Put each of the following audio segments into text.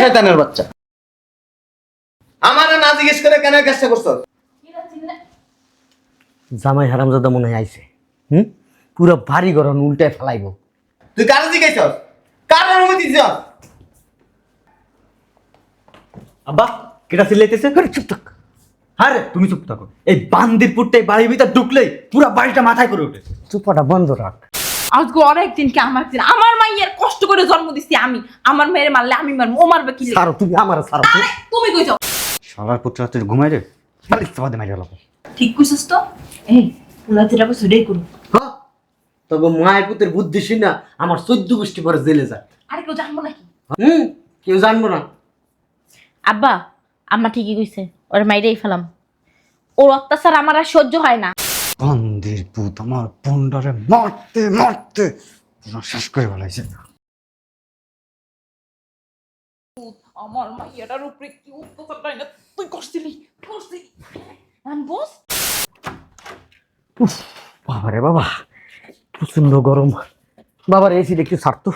শয়তানের বাচ্চা। আমার না জিজ্ঞেস করে কেন কাজটা করছ? জামাই হারামজাদা মনে হয় আইছে। হুম? পুরো ভারী গরম উল্টায় ফেলাইব। তুই কারও জিজ্ঞেস কার অনুমতি দিছ? আব্বা কেটা চিল্লাইতেছে? আরে চুপ থাক। আরে তুমি চুপ থাকো। এই বান্দিরপুরটাই বাড়ির ভিতর ঢুকলেই পুরো বাড়িটা মাথায় করে ওঠে চুপাটা বন্ধ রাখ। আজকে অনেক দিন কি আমার দিন আমার মাইয়ের কষ্ট করে জন্ম দিছি আমি। আমার মেয়ের মারলে আমি মারবো ও মারবে কি সারো তুমি আমার সারো তুমি। আরে, তুমি কই যাও সবার পুত্র রাত্রে ঘুমাই রে? মাইরে গেল ঠিক কইছস তো? এই পুলা রে করু। হ্যাঁ? তবে মায়ের পুতের বুদ্ধি শুন না আমার চোদ্দ গোষ্ঠী পরে জেলে যায়। আরে কেউ জানব নাকি? হুম কেউ জানব না। আব্বা আম্মা ঠিকই কইছে ওর মাইরেই ফেলাম। ওর অত্যাচার আমার আর সহ্য হয় না। বান্দির পুত আমার বন্ডারে মারতে মারতে। শেষ করে ফেলাইছে। আমার মাইয়াটার উপরে কি হয় না? তুই করছিলি করছিলি। আমি বস। বাবারে বাবা প্রচণ্ড গরম। বাবার এসি একটু ছাড়তো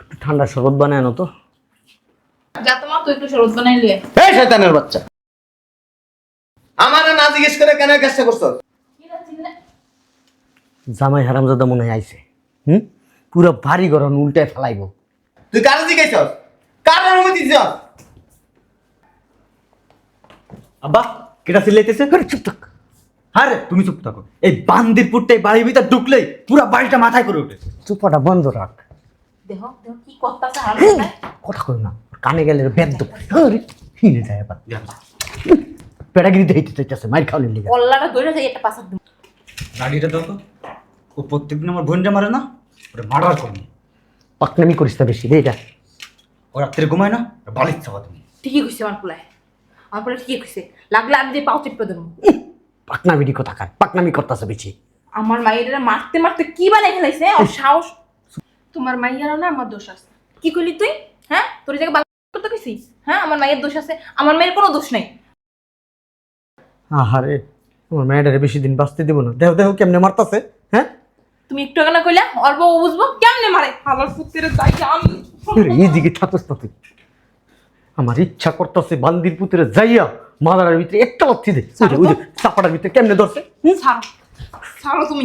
একটু ঠান্ডা শরবত বানায় না তো। যা তোমার তুই একটু শরৎ বানাই লিয়ে এই শয়তানের বাচ্চা। আমার না জিজ্ঞেস করে কেন কাজটা করছ? জামাই হারামজাদা মনে হয় আইছে। হুম? পুরো ভারী গরম উল্টায় ফেলাইব। তুই কারও জিজ্ঞেস কার অনুমতি দিছ আব্বা কেটা চিল্লাইতেছে আরে চুপ থাক। আরে তুমি চুপ থাকো। এই বান্দির বান্দিরপুরটাই বাড়ির ভিতর ঢুকলেই পুরো বাড়িটা মাথায় করে ওঠে চুপাটা বন্ধ রাখ। দেহ দেহ কি করতাছে আর কথা কই না। কানে গেলে বেদ্য আরে হিনে যায় এবার পেড়াগিরি দেখতে চাইতেছে মাইর খাওয়ালে লিগা। কল্লাটা ধরে যাই একটা পাসার দিন গাড়িটা দাও তো। ও প্রত্যেকদিন আমার বোনটা মারে না ওটা মার্ডার করব পাকনামি করিস না বেশি রে এটা ও রাত্রে ঘুমায় না বালিশ চাপা তুমি। ঠিকই কইছে আমার পোলায়। আমার পোলায় ঠিকই কইছে। লাগলে আমি যে পাও টিপে দেবো। পাকনামি কথা কার পাকনামি করতেছে বেশি। আমার মায়েরা মারতে মারতে কি বানাই ফেলাইছে ওর সাহস। তোমার মাইয়ারও না আমার দোষ আছে। কি করলি তুই? হ্যাঁ? তোর জায়গায় বাল করতে কইছি হ্যাঁ? আমার মায়ের দোষ আছে। আমার মেয়ের কোনো দোষ নাই। আহারে তোমার মেয়েটারে বেশি দিন বাঁচতে দিব না। দেহ দেহ কেমনে মারতাছে হ্যাঁ? তুমি একটু আগে না কইলা অল্প ও বুঝব কেমনে মারে? আমার পুত্রের যাই আমি এইদিকে থাকস না তুই। আমার ইচ্ছা করতেছে বান্দির পুত্রের যাইয়া মাদারের ভিতরে একটা লক্ষি দে। ওই যে, চাপাটার ভিতরে কেমনে ধরছে? ছাড়ো। ছাড়ো তুমি।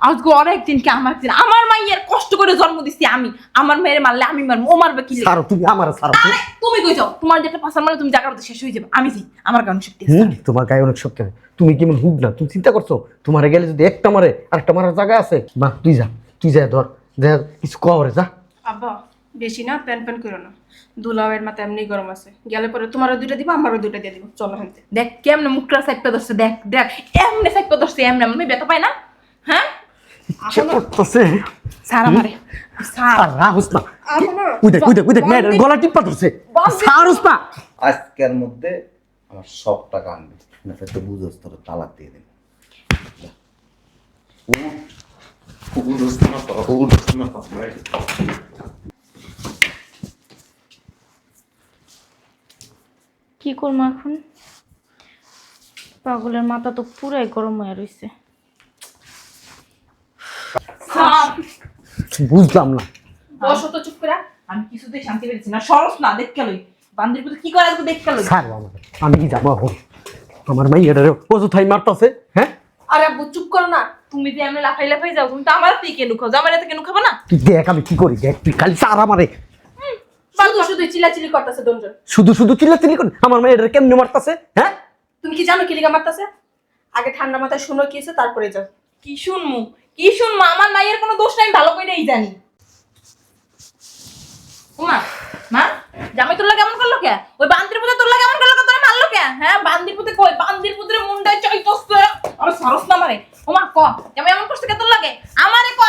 আজকে অনেক দিন কি আমার দিন আমার মাইয়ের কষ্ট করে জন্ম দিছি আমি। আমার মেয়ের মারলে আমি মারবো ও মারবে কি সারো তুমি আমার সারো তুমি। আরে তুমি কই যাও? তোমার যেটা পাশার মানে তুমি জায়গাটা শেষ হয়ে যাবে। আমি যাই আমার কারণ শক্তি আছে। তোমার গায়ে অনেক শক্তি আছে। তুমি কেমন হুক না? তুমি চিন্তা করছ? তোমার গেলে যদি একটা মারে আরেকটা মারার জায়গা আছে? বা তুই যা তুই যা ধর। যা কিছু করে যা। আব্বা। বেশি না প্যান প্যান করো না দুলাওয়ের মাথা এমনি গরম আছে গেলে পরে তোমারও দুইটা দিব আমারও দুইটা দিয়ে দিব চলো হানতে দেখ কেমনে মুখটা সাইপটা ধরছে দেখ দেখ এমনে সাইপটা ধরছে এমনে আমি ব্যথা পাই না হ্যাঁ ইচ্ছা করতেছে সারা মারে সার আর রাহুস না উই দেখ উই দেখ উই দেখ মেয়েটার গলা টিপা ধরছে আজকের মধ্যে আমার সব টাকা আনবে না তো বুঝোস তোর তালাক দিয়ে দেবে। উঠ উঠোস না তো। কি করব এখন? পাগলের মাথা তো পুরাই গরম হয়ে রইছে। বুঝলাম না। বসো তো চুপ করে আমি কিছুতেই শান্তি পেয়েছি না। সরস না দেখ কি করে আজকে দেখ স্যার আমি কি যাব এখন? আমার মাইয়াটারে অযথাই মারতাছে হ্যাঁ? আরে আব্বু চুপ করো না। তুমি যে এমনি লাফাই লাফাই যাও তুমি তো আমার থেকে কেন খাও? আমার এত কেন খাব না? তুই দেখ আমি কি করি দেখ তুই খালি সার আমারে। শুধু শুধু চিল্লাচিল্লি করতেছে দুজন শুধু শুধু চিল্লাচিল্লি করি আমার মাইয়াটারে কেমনে মারতাছে হ্যাঁ? তুমি কি জানো কিলিগা মারতেছে? আগে ঠান্ডা মাথায় শুনো কি আছে তারপরে যাও। কি শুনমু? কি শুনমু? আমার মায়ের কোনো দোষ নাই আমি ভালো করেই জানি। ওমা মা জামাই তোর লাগে এমন করল কে? ওই বান্দির পুতে তোর লাগে এমন করল কে? তোর মারলো কে? হ্যাঁ বান্দির পুতে কই? বান্দির পুতের মুন্ডায় চাইতছে আরে সরস না মারে ওমা ক? জামাই এমন করছে কে তোর লাগে? আমারে ক?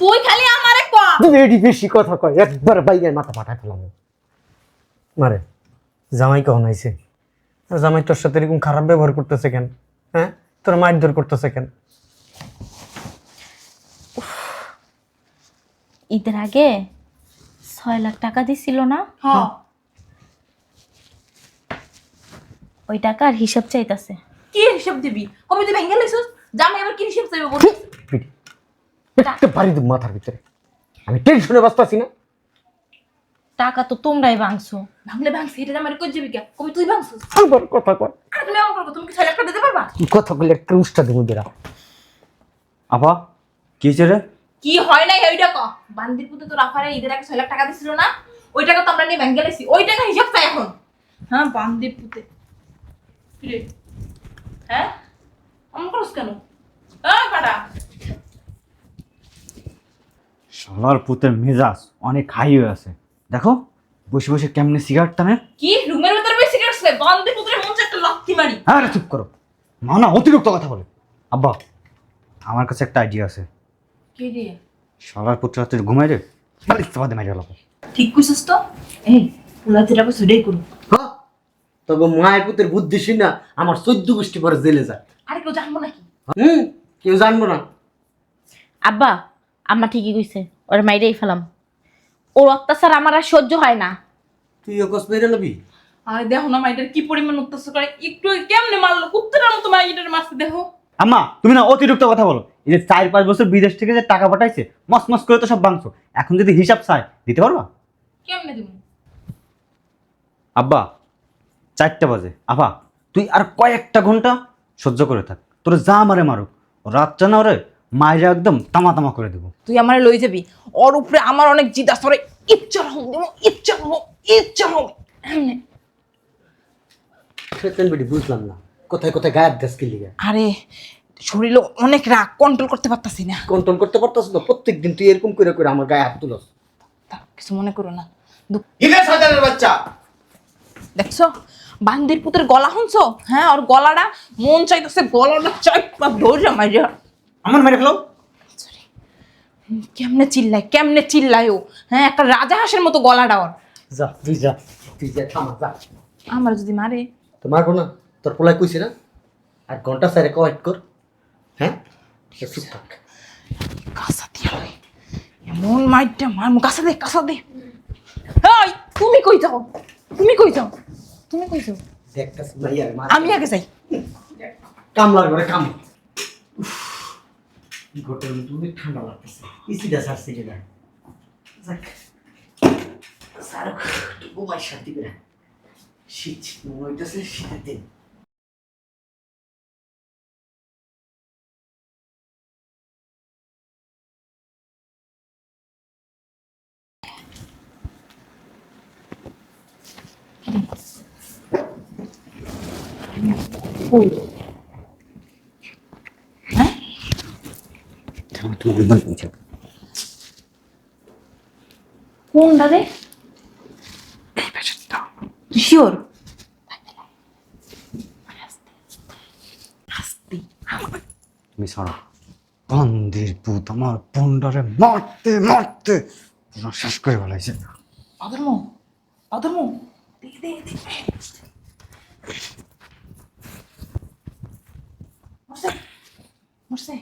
তুই খালি আমারে ক তুমি এটি বেশি কথা কয় একবার বাইগায় মাথা পাঠায় ফেলাম। মারে জামাই কখন আইছে? জামাই তোর সাথে এরকম খারাপ ব্যবহার করতেছে কেন? হ্যাঁ? তোর মারধর করতেছে কেন? ঈদের আগে ছয় লাখ টাকা দিছিল না? হ্যাঁ ওই টাকার হিসাব চাইতাছে। কি হিসাব দিবি? কবে তুই ভেঙে লইছিস? জামাই এবার কি হিসাব চাইবে বল। পিটি। একটা বাড়ি দেব মাথার ভিতরে। আমি টেনশনে বাঁচতেছি না। টাকা তো তোমরাই ভাঙছো। ভাঙলে ভাঙছি এটা আমার কই যাবি কে কবি তুই ভাঙছিস? আবার কথা কয়। আর তুমি এমন করব তুমি কি ছয় দিতে পারবা? কথা বলে একটা উষ্টা দেবো বেরা আপা কি হয়েছে রে? কি হয় নাই ওইটা ক বান্দির পুতে তোর আফারে ঈদের আগে ছয় লাখ টাকা দিছিল না? ওই টাকা তো আমরা নিয়ে ব্যাংকে গেলেছি ওই টাকা হিসাব চাই এখন। হ্যাঁ বান্দির পুতে। হ্যাঁ? অমন করস কেন? হ্যাঁ কাটা শালার পুতের মেজাজ অনেক হাই হয়ে আছে। দেখো বসে বসে কেমনে সিগারেট টানে। কি? রুমের ভিতরে বসে গেছে বান্দির পুতের মন চাই একটা লাথি মারি। আরে চুপ করো। মা না অতিরিক্ত কথা বলে। আব্বা আমার কাছে একটা আইডিয়া আছে। কি রে শালার পুত্র রাত্রে ঘুমাই রে বাড়ি বাদে মারি গেল ঠিক কইছিস তো? এই পুলা যেটা কইছিস ওটাই করু হ্যাঁ তবে মায়ের পুতের বুদ্ধি না আমার চোদ্দ গোষ্ঠী পরে জেলে যায়। আরে কেউ জানব নাকি? হুম কেউ জানব না। আব্বা আম্মা ঠিকই কইছে ওর মাইরেই ফেলাম। ওর অত্যাচার আমার আর সহ্য হয় না। তুই ওকস মেরে লবি? আরে দেখো না মাইটার কি পরিমাণ অত্যাচার করে একটু কেমনে মারলো কুত্তার মতো মাইটার মারছে দেখো। আম্মা তুমি না অতিরিক্ত কথা বলো। এই যে চার পাঁচ বছর বিদেশ থেকে যে টাকা পাঠাইছে মস মস করে তো সব বাংছো এখন যদি হিসাব চাই দিতে পারবা? কেমনে দিব? আব্বা চারটা বাজে। আফা তুই আর কয়েকটা ঘণ্টা সহ্য করে থাক। তোর যা মারে মারুক। রাতটা না ওরে মায়েরা একদম তামা তামা করে দেবো। তুই আমারে লই যাবি। ওর উপরে আমার অনেক জিদ আছে ওরে ইচ্ছা হোক দেবো ইচ্ছা হোক ইচ্ছা হোক। সেতেন বেটি বুঝলাম না। কোথায় কোথায় গায়ের দেশ কি লিগে? আরে শরীরে অনেক রাগ কন্ট্রোল করতে পারতাছি না। কন্ট্রোল করতে পারতাস না প্রত্যেক দিন তুই এরকম করে করে আমার গায়ে হাত তুলস। তা কিছু মনে করো না। দু- হাজারের বাচ্চা! দেখছ? বান্দির পুতের গলা শুনছো? হ্যাঁ ওর গলাটা মন চাইতেছে গলাটা চাই ধরে মাইরা। আমার মেরে ফেলো। কেমনে চিল্লায় কেমনে চিল্লায় ও? হ্যাঁ একটা রাজা হাঁসের মতো গলা ওর। যা তুই যা। তুই যা থামা যা। আমার যদি মারে? তো মারবো না তোর পোলায় কইছি না? আর ঘণ্টা স্যারে কয়েট কর। হ্যাঁ? চুপ থাক কাঁচা দিয়া লই। এমন মাইরটা মারমু। কাঁচা দে কাঁচা দে। হাই তুমি কই যাও? তুমি কই যাও? তুমি কই যাও? দেখতাস মাইয়ারে মার আমি আগে যাই। কামলার ঘরে কাম। ঘটে তুমি ঠান্ডা লাগতেছে। ইসিটা সারছে যেটা যাক। স্যার ঘুমাই শান্তি করে শীত ওইটাছে শীতের দিন। তুমি বলছো কোনটা রে শিওর তুমি সরো বন্দির পুত আমার পুন্ডারে মারতে মারতে পুরো শেষ করে বলাইছে অধর্ম অধর্ম দে দে দে মরছে মরছে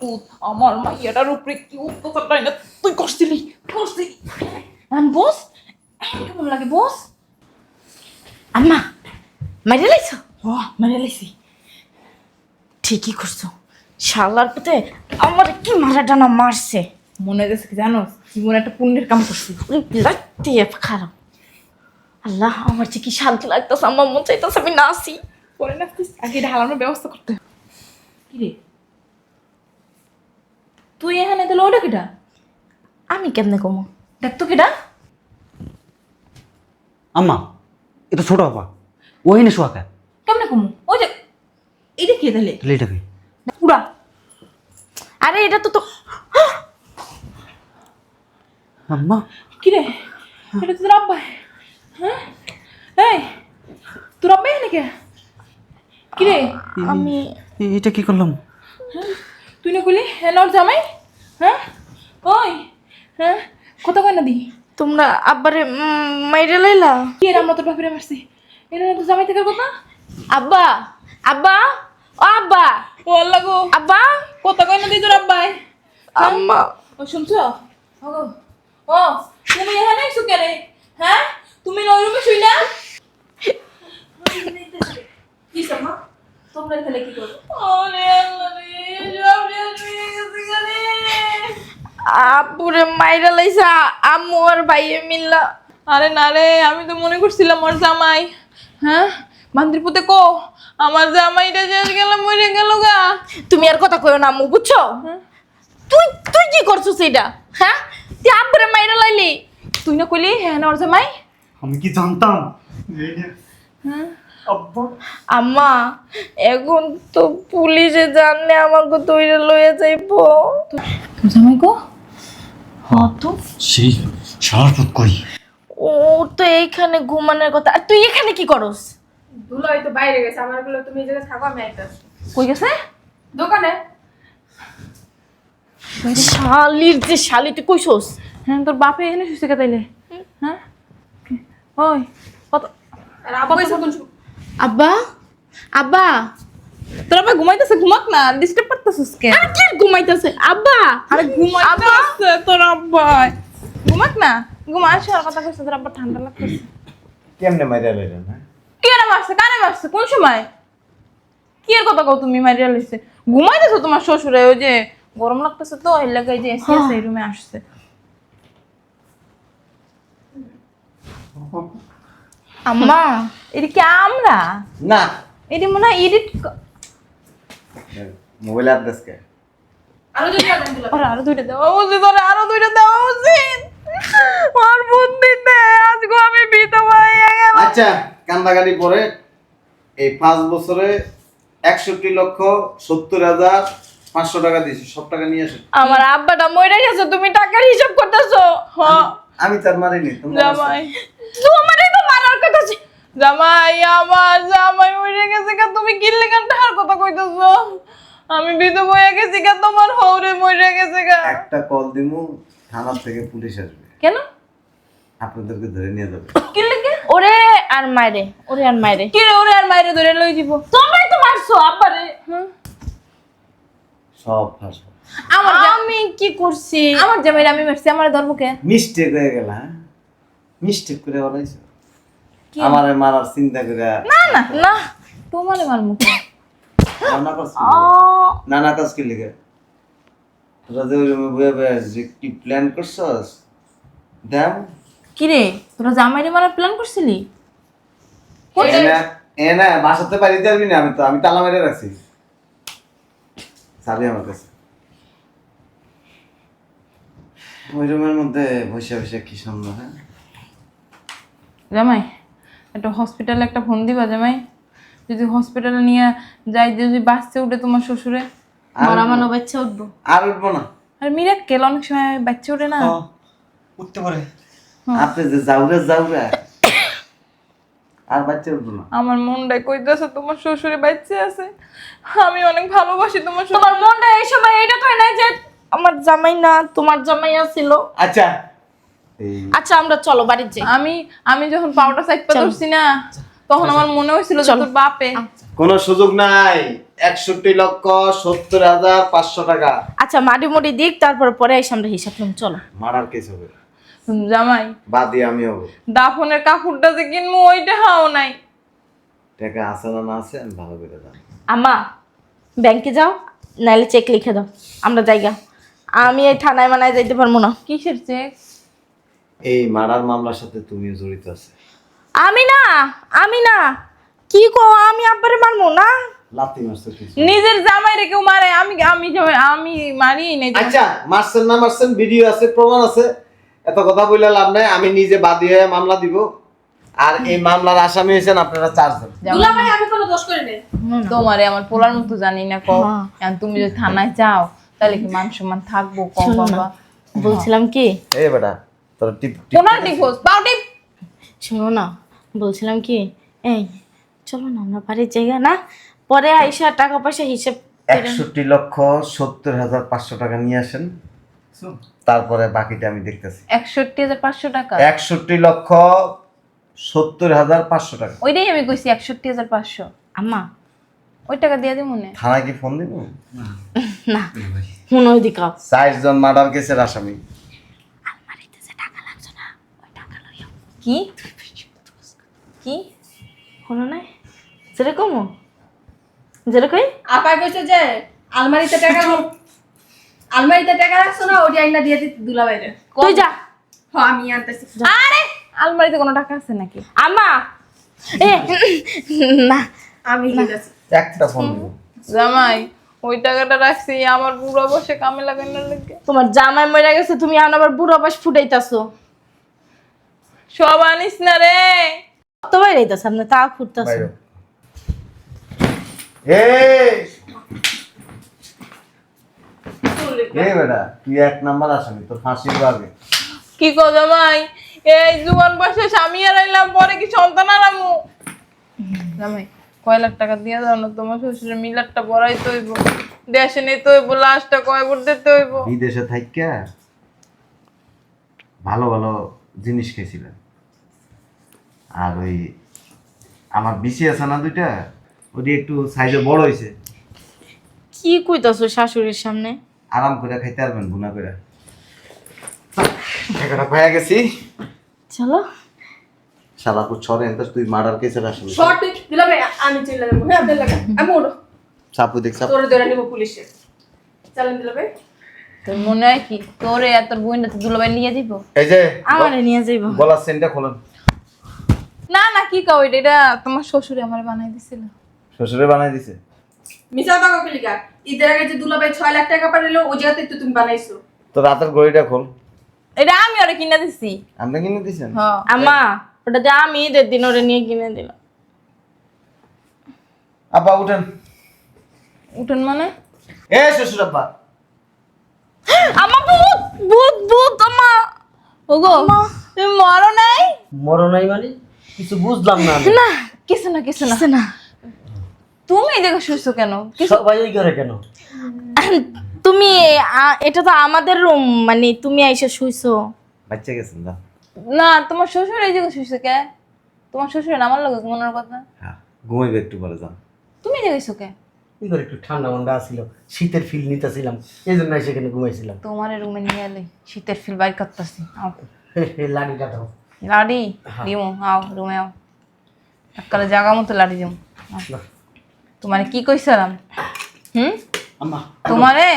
পুত আমার মাইয়াটার উপরে কি অত্যাচার না? তুই করছিলি করছিলি এখন বস কেমন লাগে বস? আম্মা মাইরে লাইছো? ও মানে লাইছি। ঠিকই করছ। শালার পুতে আমার কি মারা ডানা মারছে? মনে গেছে কি জানো? জীবনে একটা পুণ্যের কাম করছি। লাগতে খারাপ। আল্লাহ আমার যে কি শান্তি লাগতেছে আমার মন চাইতেছে আমি নাচি। পরে নাচতিস আগে এটা হালানোর ব্যবস্থা করতে কি রে? তুই এখানে দিল ওটা কেটা? আমি কেমনে কমো? দেখ তো কেটা। আম্মা এ তো ছোট আপা। ওই না শোয়াকা। কেমনে কমু? ওই যে এইটা কে দিলে তাহলে এটাকে পুরা আরে এটা তো তো আম্মা। কি রে এটা তো তোর আব্বা? হ্যাঁ? এই তোর আব্বা এখানে কে? কি রে আমি এটা কি করলাম? তুই না কইলি হ্যাঁ নর জামাই হ্যাঁ? ওই হ্যাঁ? কথা কয় না দি? তোমরা আব্বারে মাইরে লাইলা? কি এর আমরা তোর বাপেরে মারছি? না তো জামাই থাকার কথা? আব্বা আব্বা ও আব্বা। ও আল্লাহ গো। আব্বা। কথা কয় না দি তোর আব্বাই। আম্মা। ও শুনছো? ও ও তুমি এখানে আইছো কে রে হ্যাঁ? তুমি ওই রুমে শুই না কি সমা তোমরা এখানে কি করো ওরে আল্লাহ রে সব শেষ হয়ে গেছে গো রে আপুরে মাইরা লাইছে আ- আম্মু আর ভাইয়ে মিল্লা। আরে না রে আমি তো মনে করছিলাম ওর জামাই। হ্যাঁ? বান্দির পুতে কো? আমার জামাইটা শেষ গেল মরে গেল গা। তুমি আর কথা কইও না আম্মু বুঝছ? তুই তুই কি করছিস এটা হ্যাঁ? তুই আব্বুরে মাইরা লাইলি? তুই না কইলি হ্যাঁ না ওর জামাই? আমি কি জানতাম? আব্বা আম্মা এখন তো পুলিশে জানলে আমাকে তৈরি লয়ে যাইবো। জামাই কো? হ্যাঁ। তো? সেই সারাপুত কই? ও তো এইখানে ঘুমানোর কথা। আর তুই এখানে কি করস? দুলাই তো বাইরে গেছে। আমারগুলো তুমি এই জায়গায় থাকো আমি আইতাছি। কই গেছে? দোকানে। শালির যে শালি তুই কইছস? হ্যাঁ তোর বাপে এখানে শুছে কে তাইলে? হ্যাঁ? ওই কত আর আব্বু এসে কোন? আব্বা? আব্বা? তোর আবার ঘুমাইতেছে ঘুমাক না ডিস্টার্ব করতেছিস কে? আর কি ঘুমাইতেছে? আব্বা? আরে ঘুমাইতেছে তোর আব্বা। ঘুমাক না ঘুমা আসে আর কথা কইছে তোর আব্বা ঠান্ডা লাগতেছে। কেমনে মাইরা লইলেন হ্যাঁ? কে মারছে কানে মারছে কোন সময়? কি এর কথা কও তুমি মারিয়া লইছে? ঘুমাইতেছো তোমার শ্বশুরে ওই যে গরম লাগতেছে তো এর লাগে যে এসি আছে রুমে আসছে। আম্মা এটি কি আমরা? না। এটি মনে হয় এডিট মোবাইল কে আরও আনেন আরও দুইটা উচিত আরও দুইটা দেওয়া উচিত আর বুদ্ধিতে আজকে আমি হয়ে গেলাম। আচ্ছা কান্দাগাড়ি পরে এই পাঁচ বছরে একষট্টি লক্ষ সত্তর হাজার পাঁচশো টাকা দিয়েছি সব টাকা নিয়ে আসেন। আমার আব্বাটা মরে গেছে তুমি টাকার হিসাব করতেছো। হ্যাঁ আমি তার মারিনি তোমরা ছিল জামাই আমার জামাই মরে গেছে কা তুমি কি টাকার কথা কইতেছো? আমি বিধবা হয়ে গেছি কা তোমার হৌরে মরে গেছে গা। একটা কল দিমু থানার থেকে পুলিশ আসবে। কেন? আপনাদেরকে ধরে নিয়ে যাবে। কি লেগে? ওরে আর মাইরে ওরে আর মাইরে। কি রে ওরে আর মাইরে ধরে লই দিব তোমরাই তো মারছো আব্বারে। সব আমার আমি কি করছি? আমার জামাইরে আমি মারছি আমার ধর্মকে। মিস্টেক হয়ে গেল হ্যাঁ? মিস্টেক করে বলাইছো? আমার মারার চিন্তা করে না না না তোমারে মার মুখে নানা কাজ নানা কাজ কি? লিখে তোরা যে ওই বয়ে বয়ে যে কি প্ল্যান করছস? দেম কি রে তোরা জামাইরে মারার প্ল্যান করছিলি? এনা এনা বাসাতে বাড়িতে আসবি না আমি তো আমি তালা মেরে রাখছি। চাবি আমার কাছে। ওই রুমের মধ্যে বসে বসে কি সুন্দর হ্যাঁ? জামাই একটা হসপিটালে একটা ফোন দিবা জামাই যদি হসপিটালে নিয়ে যাই যদি বাঁচতে উঠে তোমার শ্বশুরে? মরা মানো বাচ্চা উঠবো। আর উঠবো না। আর মিরা কেল অনেক সময় বাচ্চা ওঠে না। উঠতে পারে। আপনি যে যাউরে যাউরে আর বাচ্চা উঠবো না। আমার মনটা কইতেছে তোমার শ্বশুরে বাচ্চা আছে। আমি অনেক ভালোবাসি তোমার শ্বশুর। তোমার মনটা এই সময় এটা কই না যে আমার জামাই না তোমার জামাই আছিল। আচ্ছা আচ্ছা আমরা চলো বাড়ির যাই। আমি আমি যখন পাউডার সাইড পা ধরছি না তখন আমার মনে হয়েছিল যে তোর বাপে। কোনো সুযোগ নাই। একষট্টি লক্ষ সত্তর হাজার পাঁচশো টাকা। আচ্ছা মাটি মুটি দিক তারপর পরে এসে আমরা হিসাব করুন চলো। মারার কেস হবে। জামাই। বাদি আমি হব। দাফনের কাপড়টা যে কিনবো ওইটা হাও নাই। টাকা আছে না না আছে আমি ভালো করে জানি। আম্মা ব্যাংকে যাও নাইলে চেক লিখে দাও। আমরা জায়গা আমি এই থানায় মানায় যাইতে পারব না। কিসের চেক এই মারার মামলার সাথে তুমিও জড়িত আছে। আমি না আমি না। কি কো আমি আব্বারে মারবো না? লাথি মারছো কিছু। নিজের জামাই রে কেউ মারে আমি আমি আমি মারি নাই আচ্ছা মারছেন না মারছেন ভিডিও আছে প্রমাণ আছে। এত কথা বললে লাভ নাই আমি নিজে বাদী হয়ে মামলা দিব। আর এই মামলার আসামি হয়েছেন আপনারা চারজন। দুলা ভাই আমি কোনো দোষ করি নাই। তোমারে আমার পোলার মতো জানি না কও। হ্যাঁ। এখন তুমি যদি থানায় যাও তাহলে কি মান সম্মান থাকব না বাবা? বলছিলাম কি? এই বেটা তোর টিপ টিপ ডিভোর্স পাও টিপ শোনো না বলছিলাম কি এই চলো না আমরা বাড়ির জায়গা না পরে আইসা টাকা পয়সা হিসেব একষট্টি লক্ষ সত্তর হাজার পাঁচশো টাকা নিয়ে আসেন। তারপরে বাকিটা আমি দেখতেছি। একষট্টি হাজার পাঁচশো টাকা? একষট্টি লক্ষ সত্তর হাজার পাঁচশো টাকা। ওইটাই আমি কইছি একষট্টি হাজার পাঁচশো। আম্মা। ওই টাকা দিয়ে দিই মনে থানায় কি ফোন দিব না হুন ওইদিকে চারজন মার্ডার কেসের আসামি। কি? কি? হলো না? যেরকম যেরকম আপায় কইছে যে আলমারিতে টাকা রাখো। আলমারিতে টাকা রাখছো না ওটি আইনা দিয়ে দিতে দুলাভাইরে তুই যা। হ আমি আনতেছি। আরে! আলমারিতে কোনো টাকা আছে নাকি? আম্মা! এ। না আমি একটা ফোন দিব। জামাই ওই টাকাটা রাখছি আমার বুড়ো বসে কামে লাগানোর লেগে। তোমার জামাই মরে গেছে তুমি এখন আবার বুড়ো বাস ফুটাইতাছো। সব আনিস না রে। তো আপনি তা ফুটতাছো। বাইরে। এই! এই বেটা তুই এক নাম্বার আসামি তোর ফাঁসি কি কো জামাই? এই জুয়ান বয়সে স্বামী হারাইলাম পরে কি সন্তান হারামু জামাই কয় লাখ টাকা দিয়ে দাও না তোমার শ্বশুরের মিলারটা বড়াই তো হইব। দেশে নিতে হইব লাশটা কয় ভোট দিতে হইব? বিদেশে থাইকা ভালো ভালো জিনিস খেয়েছিলেন। আর ওই আমার বিসি আছে না দুইটা ওটি একটু সাইজে বড় হয়েছে কি কইতাছো শাশুড়ির সামনে? আরাম করে খাইতে পারবেন ভুনা করে টাকাটা পাইয়া গেছি। চলো। শালাপুর ছড়ে এনতে তুই মার্ডার কেসের আসলে। শর্ট দুলাভাই আমি চলে যাব। হ্যাঁ আপনার লাগা আমি ওড়ো চাপু দেখ চাপু। তোরে ধরে নিবো পুলিশে চলেন দুলাভাই তোর মনে হয় কি? তোরে আর তোর বোনটা তো দুলাভাই নিয়ে দিব এই যে আমারে নিয়ে যাইব। গলার সেন্টটা খোলেন। না না কি কও এটা এটা তোমার শ্বশুরে আমার বানাই দিছিল। শ্বশুরে বানাই দিছে? মিশা টাকা কলিকা ঈদের আগে যে দুলাভাই ছয় লাখ টাকা পাঠালো ওই জায়গাতে তো তুমি বানাইছো। তো রাতের ঘড়িটা খোল। এটা আমি ওরে কিনে দিছি। আপনি কিনে দিছেন? হ্যাঁ। আম্মা ওটা যে আমি ঈদের দিন ওরে নিয়ে কিনে দিলাম। আব্বা উঠেন। উঠুন মানে? এ শ্বশুর আব্বা। আমার ভূত ভূত ভূত আমা ওগো তুমি মরো নাই? মরো নাই মানে? কিছু বুঝলাম না আমি। না কিছু না কিছু না। না। তুমি এই জায়গায় শুয়েছো কেন? সবাই ওই ঘরে কেন? তুমি আ- এটা তো আমাদের রুম মানে তুমি আইসা শুইছো। বাচ্চা গেছেন না? না তোমার শ্বশুর এই জায়গায় শুয়েছো কে? তোমার শ্বশুর আমার লোক মনের কথা? হ্যাঁ ঘুমাইবে একটু পরে যান। তুমি এই জায়গায় শুকে ওই ঘরে একটু ঠান্ডা মান্ডা আসছিল শীতের ফিল নিতেছিলাম এই জন্য সেখানে ঘুমাইছিলাম। তোমার রুমে নিয়ে এলে শীতের ফিল বাইর করতেছি। লাড়িটা দাও। লাডি দিমু আও রুমে আও। এককালে জাগা মতো লাডি দিমু। তোমারে কি কইছিলাম হুম? তোমারে?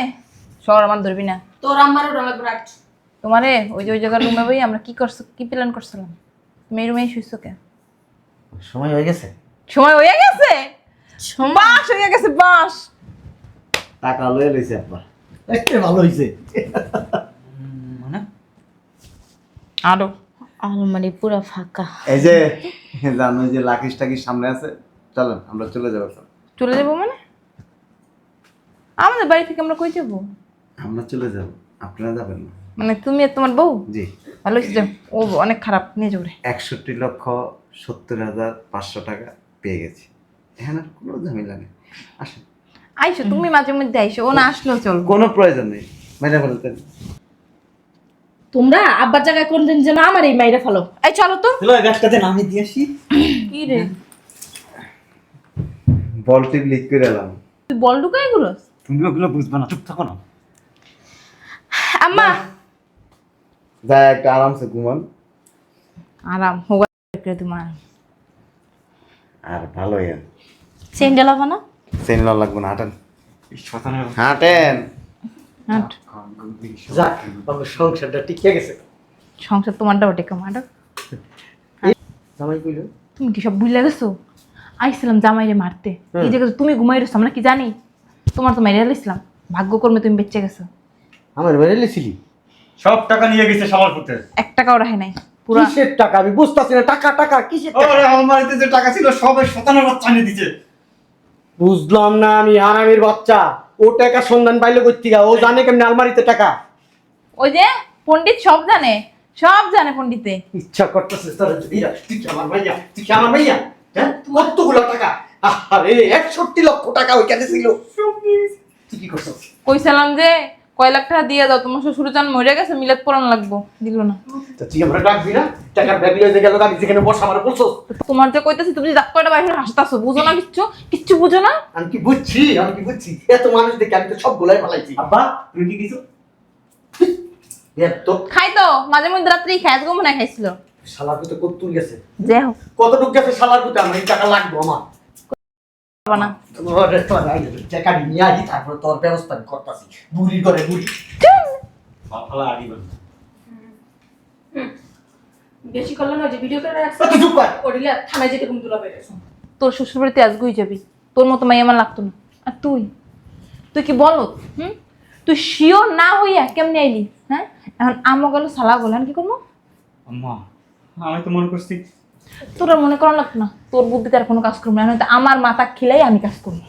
সর আমার ধরবি না। তোর আমারও রাখ। তোমারে? ওই যে ওই জায়গার রুমে বই আমরা কি করছ কি প্ল্যান করছিলাম? তুমি এই রুমেই শুইছো কে সময় হয়ে গেছে। সময় হয়ে গেছে? বাস হয়ে গেছে বাস। টাকা লয়ে লইছে আব্বা। ভালো হয়েছে মানে? আরও। আলমারি পুরো ফাঁকা। এই যে জানো যে লাকিস টাকিস সামনে আছে চলেন আমরা চলে যাব চলে যাব মানে? আমাদের বাড়ি থেকে আমরা কই যাব? আমরা চলে যাব আপনারা যাবেন না। মানে তুমি আর তোমার বউ? জি। ভালো হয়েছে ও অনেক খারাপ নিয়ে যাব রে। একষট্টি লক্ষ সত্তর হাজার পাঁচশো টাকা পেয়ে গেছি। এখানে আর কোনো ঝামেলা নেই। আসেন। আইসো তুমি মাঝে মধ্যে আইসো ও না আসলেও চলবো। কোনো প্রয়োজন নেই। মেরে ফেলতেন তোমরা আব্বার জায়গায় কোন দিন যেন আমার এই মাইরা ফেলো। এই চলো তো। চলো গাছটা দেন আমি দিয়ে আসি। কি রে? বলটি লিক করে এলাম। তুই বল ঢুকাই গুলো তুমি ওগুলো বুঝবে না চুপ থাকো না। আম্মা। যা একটা আরামসে ঘুমান। আরাম হোগা করে তোমার? আর ভালো হেন সেন্ডেল হবে না? সেন লওয়া লাগবে না হাঁটেন। হাঁটেন। হাঁট। যাক বাবু সংসারটা টিকে গেছে। সংসার তোমারটা ওটে কামাডো জামাই কইল। তুমি কি সব গেছো? আইছিলাম জামাইরে মারতে। এই জায়গায় তুমি ঘুমাই রয়েছো আমরা কি জানি? তোমার তো মেরে এলাইছিলাম ভাগ্য কর্মে তুমি বেঁচে গেছো। আমার লেছিলি সব টাকা নিয়ে গেছে করতে এক টাকাও রাখে নাই। পুরা কিসের টাকা? আমি বুঝতেছি না টাকা টাকা কিসের টাকা? বাড়িতে যে টাকা ছিল সবাই শতানের বাচ্চা নিয়ে দিছে। বুঝলাম না আমি হারামির বাচ্চা। ও টাকা সন্ধান পাইলে করতে ও জানে কেমনে আলমারিতে টাকা? ওই যে পণ্ডিত সব জানে সব জানে পণ্ডিতে। ইচ্ছা করতেছে তোর যদি তুই কি আমার ভাইয়া তুই কি আমার ভাইয়া। হ্যাঁ? কতগুলো টাকা? আরে একষট্টি লক্ষ টাকা ওইখানে ছিল। তুই কি করছিস কইছিলাম যে কয় লাখ টাকা দিয়ে দাও তোমার শ্বশুর জান মরে গেছে মিলাদ পড়ানো লাগবো। দিল না। তা তুই আমরা ডাকবি না? টাকার ব্যাগ লয়ে গেল আমি যেখানে বসা আমার বলছো তোমার যে কইতেছি তুমি যে দাঁত কয়টা বাইরে হাসতাছো বুঝো না কিচ্ছু? কিচ্ছু বুঝো না? আমি কি বুঝছি? আমি কি বুঝছি? এত মানুষ দেখে আমি তো সব গোলাই ফেলাইছি আব্বা তুমি কি কিছু তো। খাই তো মাঝে মধ্যে রাত্রি খাই গো মনে খাইছিল। শালার পুতে কত তুল গেছে? যে হোক। কত ঢুক গেছে শালার পুতে আমার টাকা লাগবে আমার। পারবা তোর নিয়ে আসি তারপর তোর ব্যবস্থা আমি বুড়ি। করে বুড়ি। বেশি করলে না যে ভিডিও করে রাখছে তুই চুপ কর। ওডিলে থানায় যেতে তুমি দুলাভাই রেছো তোর শ্বশুর বাড়িতে আজগুই যাবি। তোর মতো মাই আমার লাগতো না। আর তুই? তুই কি বল? হুম? তুই শিওর না হইয়া কেমনে আইলি? হ্যাঁ? এখন আমও গেল সালা গেল কি করব? আম্মা আমি তো মনে করছি তোর মনে করা লাগতো না, তোর বুদ্ধিতে আর কোনো কাজ করব না, নয়তো আমার মাথা খিলাই আমি কাজ করব।